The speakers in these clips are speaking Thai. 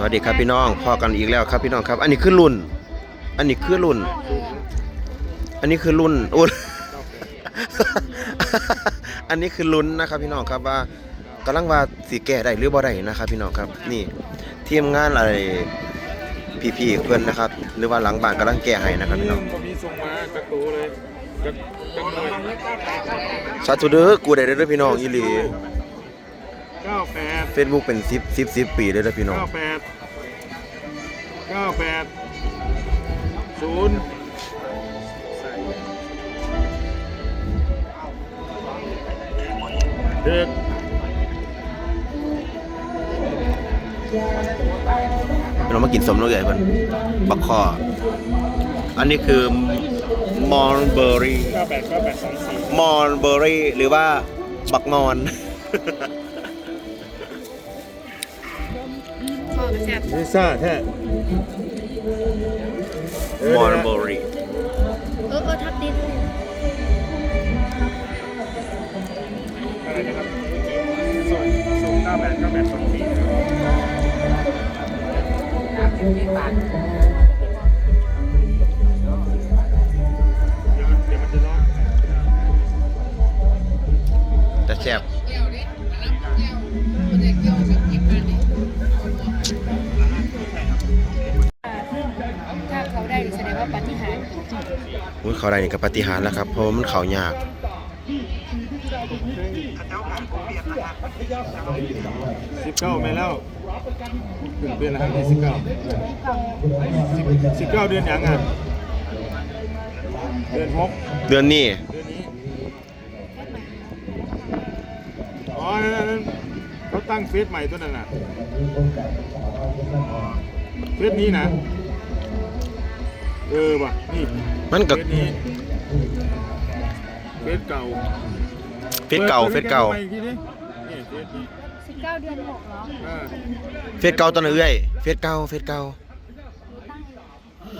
สวัสดีครับพี่น้องพอกันอีกแล้วครับพี่น้องครับ อันนี้คือรุ่น อันนี้คือรุ่น อันนี้คือรุ่นอุ้นอันนี้คือลุ้นนะครับพี่น้องครับว่ากำลังว่าสีแก่ได้หรือบ่ได้นะครับพี่น้องครับนี่ทีมงานอะไรพี่ๆเพื่อนนะครับ หรือว่าหลังบ้านกำลังแก้ให้นะครับพี่น้องมีส่งมาจากตูเลยสาธุเด้อกูได้เด้อพี่น้องอีหลี เก้าแปด Facebook เป็น10 10 10ปีเลยเด้อพี่น้องเก้าแปดเก้าแปดศูนย์เด็กพี่น้องมากินสมแล้วใหญ่เพิ่นบักคอ อันนี้คือมอนเบอรี่เก้าแปดเก้าแปดสองสี่มอนเบอรี่หรือว่าบักงอน พ่อมาแซ่บลิซ่าแท้มอนเบอรี่เออเออทับดินอะไรนะครับส่งส่งเก้าแปดเก้าแปดสองสี่เดี๋ยวเดี๋ยวมันจะร้อนแต่แซ่บ อุ้ยเขาได้นี่กับปาฏิหารย์แล้วครับ เพราะว่ามันเขายากสิบเก้าไปแล้วถึงเดือนแล้วครับสิบเก้าสิบเก้าเดือนยังอะเดือนหกเดือนนี้เดือนนี้อ๋อนั่นนั่นนั่นเขาตั้งเฟซใหม่ตัวนั้นน่ะเฟซนี้นะ เออว่ะนี่มันก็เฟซนี้เฟซเก่าเฟซเก่าเฟซเก่าปิดไปอีทีดินี่เฟซนี้สิบเก้าเดือนหกเหรออ่าเฟซเก่าตอนนั้นเอ้ยเฟซเก่าเฟซเก่า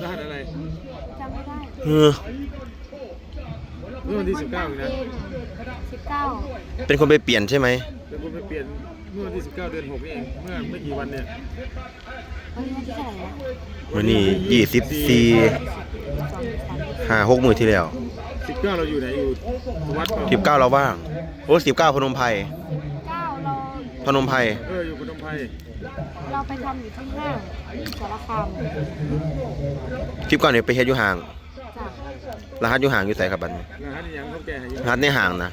ด้านอะไรจำไม่ได้เออเมื่อวันที่สิบเก้านะสิบเก้าเป็นคนไปเปลี่ยนใช่ไหมเดี๋ยวผมไปเปลี่ยนเมื่อวันที่19เดือน6นี่เองเมื่อไม่กี่วันเนี่ย วันนี้วันที่เท่าไหร่นะวันนี้ยี่สิบสี่สองสามห้าหกมือที่แล้ว19เราอยู่ไหนอยู่วัดเปล่าสิบเก้าเราว่าง โอ้สิบเก้าพนมไพรเก้าเรา พนมไพรเอออยู่พนมไพรเราไปทำอยู่ที่ห้างสารคามสิบเก้าเนี่ยไปเฮ็ดอยู่ห่าง จ้ะรหัสอยู่ห่างอยู่ใส่ครับบัดนี้นะฮะนี่ยังเขาแก่ให้เยรอะหัสในห่างนะ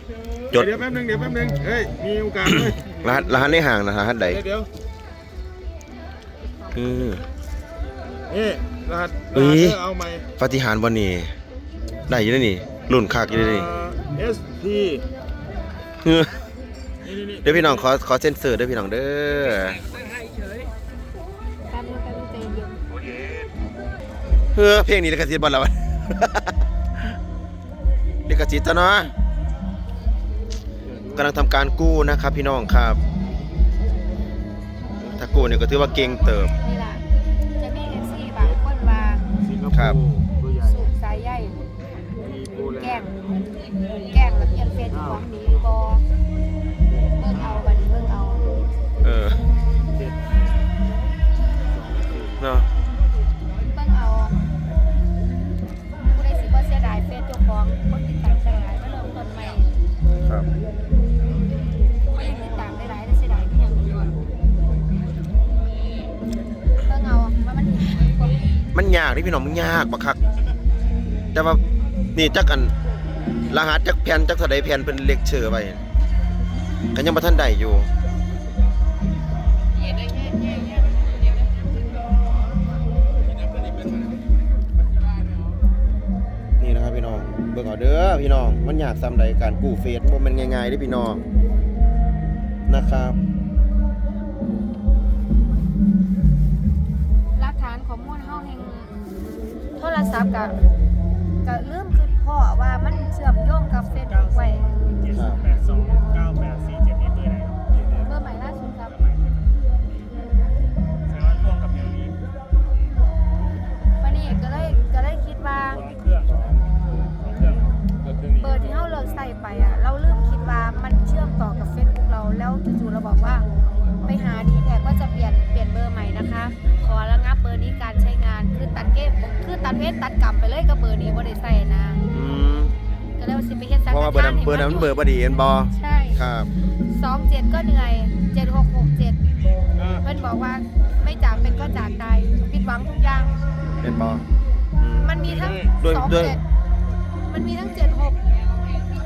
จดเดี๋ยวแป๊บนึงเดี๋ยวแป๊บนึงเฮ้ยมีโอกาสเลยรหัสรหัสในห่างนะรหัสใดเดี๋ยวเดี๋ยว อือนี่รหัสรเฮ้หัสยเออเอาใหม่ปาฏิหารย์บ่นี่ได้อยู่แล้วนี่รุ่นคักอยู่แล้วนี่เอสพีเออนี่นี่นี่เดี๋ยวพี่น้องขอขอเซ็นเซอร์เด้วยพี่น้องเด้อแป๊บนึงแป๊บนึงใจเย็นเออเพลงนี้ลิขสิทธิ์บ่ล่ะวะลิขสิทธิ์จ้ะเนาะกำลังทำการกู้นะครับพี่น้องครับถ้ากู้เนี่ยก็ถือว่าเก่งเติบ นี่ล่ะจะมีเอฟซีบางคนว่าสิงคครับโปร์ตัวใหญ่สูบสายใยมีโปแลแกล้นงด์แกล้งแล้วเปลี่ยนเฟซของดีหรือบอากที่พี่น้องมันยากบักคักแต่ว่านี่จักอันรหัสจักแผ่นจักเท่าใดแผ่นเป็นเลขเชื่อไว้ก็ยังบ่ทันได้อยู่นี่นะครับพี่น้องเบิ่งเอาเด้อพี่น้อง มันยากซ้ำใดการกู้เฟซม่นง่ายๆเด้พี่น้องนะครับ ศัพท์ก็ก็ลืมคือพ่อว่ามันเชื่อมโยงกับเฟซบุ๊กไว้ครับแปดสองเก้าแปดสี่เจ็ดนี่เบอร์ไหนครับเบอร์ใหม่ล่าสุดครับแสดงว่าร่วมกับเมลนี้วันนี้ก็เลยก็เลยคิดว่าเครื่องเครื่องเบอร์เครื่องนี้เบอร์ที่เราเลิกใส่ไปอะ เราลืมคิดว่ามันเชื่อมต่อกับเฟซบุ๊กเราแล้วจู่ๆเราบอกว่า ตัดเวทตัดกลับไปเลยกับเบอร์นี้บ่ได้ใส่นะอืมก็เลยว่าสิไปเฮ็ดสังเพราะฆว่าเบอร์ทานนั้นเบอร์นั้นมันเบอร์บ่ดีเห็นบ่ใช่ครับ สองเจ็ดก็เหนื่อยเจ็ดหกหกเจ็ดเออเพื่อนบอกว่าไม่จากเป็นก็จากตายผิดหวังทุกอย่างเห็นบ่อืม มันมีทั้งด้วยสองด้วย เจ็ดมันมีทั้งเจ็ดหก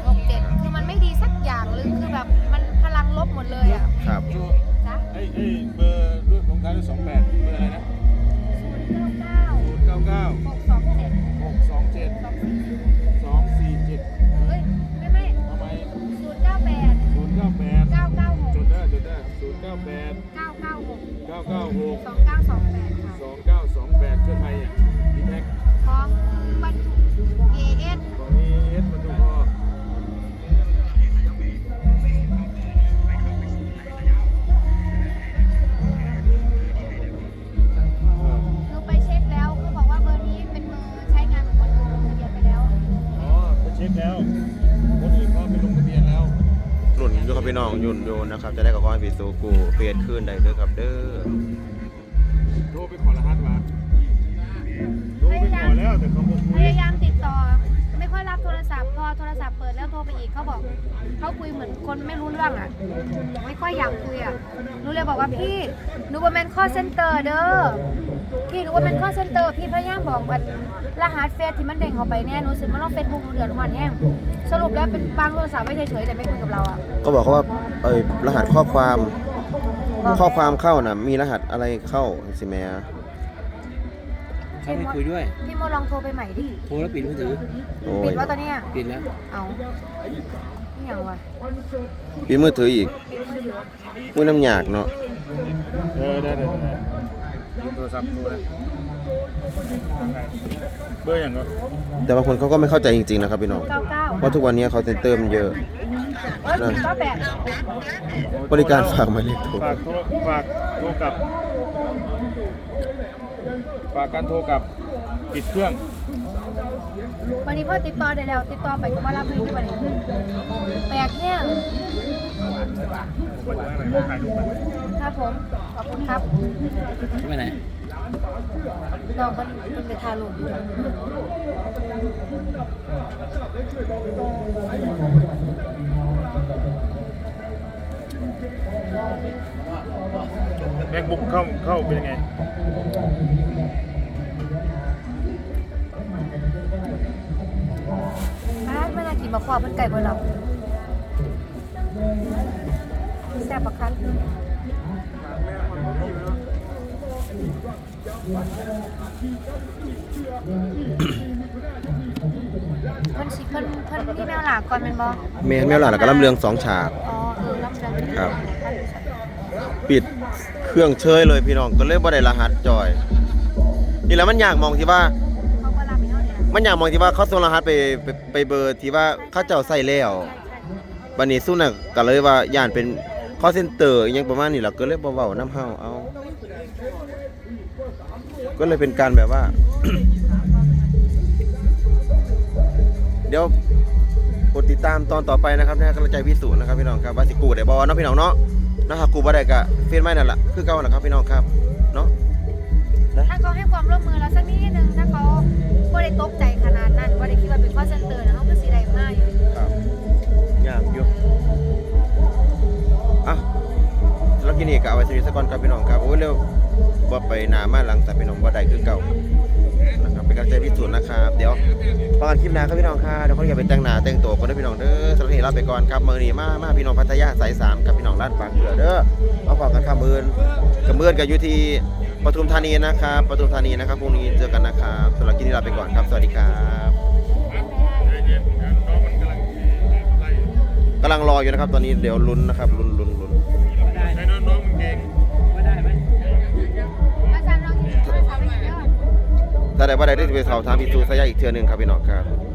หกเจ็ดคือมันไม่ดีสักอย่างเลยคือแบบมันพลังลบหมดเลยอะครับจ้ะไอ้ไอ้เบอร์รุ่นลงท้ายด้วยสองแปดเบอร์อะไรนะ เก้าเก้าหกสองเจ็ดหกสองเจ็ดสองสี่สองสี่เจ็ดเฮ้ย ไม่ไม่ทำไมศูนย์เก้าแปดศูนย์เก้าแปดเก้าเก้าหกจุดได้จุดได้ศูนย์เก้าแปดเก้าเก้าหกเก้าเก้าหกสองเก้าสองแปดค่ะสองเก้าสองแปดเครื่องไทยอะดีแท็กของบรร พี่น้องยุ่นโยนนะครับ จะได้กับขอให้พี่โซกูเปลี่ยนคืนได้เด้อครับเด้อโทรไปขอรหัสมาโทรไปขอแล้วแต่เขาบอกพคุยยายามติดต่อ ไม่ค่อยรับโทรศัพท์พอโทรศัพท์เปิดแล้วโทรไปอีกเขาบอกเขาคุยเหมือนคนไม่รู้เรื่องอะไม่ค่อยอยากคุยอะหนูเลยบอกว่าพี่หนูว่าแมนข้อเซ็นเตอร์เด้อ พี่หนูว่าแมนข้อเซ็นเตอร์พี่พยายามบอกว่ารหัสเฟซที่มันเด้งเข้าไปเนี่ยหนูสึกมันต้องเฟซบุ๊กหนูเดือดร้อนแห้งสรุปแล้วเป็นบางโทรศัพท์ไม่เฉยๆแต่ไม่คุยกับเราอะก็บอกเขาว่าเอ้ยรหัสข้อความข้อความเข้าน่ะ มีรหัสอะไรเข้าสิแม่เขาไม่คุยด้วย พี่โมลองโทรไปใหม่ดิโทรแล้วปิดมือถือโอ้ปิยดว่าตอนเนี้ยปิดแล้วเอานี่อย่างวะปิดมือถืออีกมือน้ำหยากเนาะ เออได้ได้ได้ โทรศัพท์โทรเลยเบอร์อย่างก็แต่บางคนเขาก็ไม่เข้าใจจริงๆนะครับพี่น้องเก้าเก้าเพราะทุกวันนี้เขาเซ็นเตอร์มันเยอะเอ้ยเก้าแปดบริการฝากหมายเลขโทรฝากโทรฝากโทรกลับ ฝากการโทรกลับปิดเครื่องวันนี้พ่อติดต่อได้แล้วติดต่อไปก็มารับเงินที่วันนี้แปลกเนี่ย ครับผม ขอบคุณครับเขาไปไหนน้องคนเป็นไปทาลุงแม็กบุ๊กเข้าเข้าเป็นยังไงอ้าวไม่น่ากินมาขวาเพิ่นไก่เบอร์เราแซ่บปะคัน เพิ่นสิเพิ่นเพิ่นมีแมวหลากก่อนเป็นบ่เมนแม่หลานแล้วก็ลำเรืองสองฉาก อ๋อเออรับเชิญครับ ปิดเครื่องเชยเลยพี่น้องก็เลยบ่ได้รหัสจอย นี่แหล้วมันอยากมองที่ว่า เขาก็รับไปเท่านี้นะมันอยากมองที่ว่าเขาส่งรหัสไปไปไปเบอร์ที่ว่าเขาเจ้าใส่แล้วใช่ใช่บัดนี้สู้น่ะก็เลยว่าย่านเป็นคอเซ็นเตอร์อหยังประมาณนี้ล่ะก็เลยบ่เว้าน้ำเฮาเอา ก็เลยเป็นการแบบว่า เดี๋ยวกดติดตามตอนต่อไปนะครับนะกำลังใจพิสูจน์นะครับพี่น้องครับว่าสิกูได้บ่เนาะพี่น้องเนาะนะหากกูบ่ได้ก็เฟซไม่นั่นล่ะคือเก่าล่ะครับพี่น้องครับเนาะถ้าเขาให้ความร่วมมือเราสักนิดนึงถ้าเขาไม่ได้ตกใจขนาดนั้นไม่ได้คิดว่าเป็นข้อเซนเตอร์นะเขาคือสีใดมากอยู่ครับยากอยู่อะแล้วกินนี่ก็เอาไว้สนิทสกอนครับพี่น้องครับโอ้ยเร็ว บ่าไปหนามาหลังแต่พี่น้องบ่ได้คือเก่านะครับเป็นกำลังใจพิสูจน์นะครับ เดี๋ยวพอกันคลิปหน้าครับพี่น้องค่ะเดี๋ยวเขาอยากไปแต่งหน้าแต่งตัวคนเด้พี่น้องเด้อสำหรับนี้ลาไปก่อนครับมือนี้มามาพี่น้องพัทยาสายสามครับพี่น้องลาดปางเกลือเด้อมาพอกันครับมือนกับมือนก็อยู่ที่ปทุมธานีนะครับปทุมธานีนะครับพรุ่งนี้เจอกันนะครับสำหรับคลิปนี้ลาไปก่อนครับ สวัสดีครับกำลังไล่กำลังรออยู่นะครับ ตอนนี้เดี๋ยวลุ้นนะครับลุ้นลุ้นลุ้น ถ้าได้กี่ได้ว่าได้ได้ไปสอบถามพี่ตูสายาอีกเทือหนึงครับพี่น้องครับ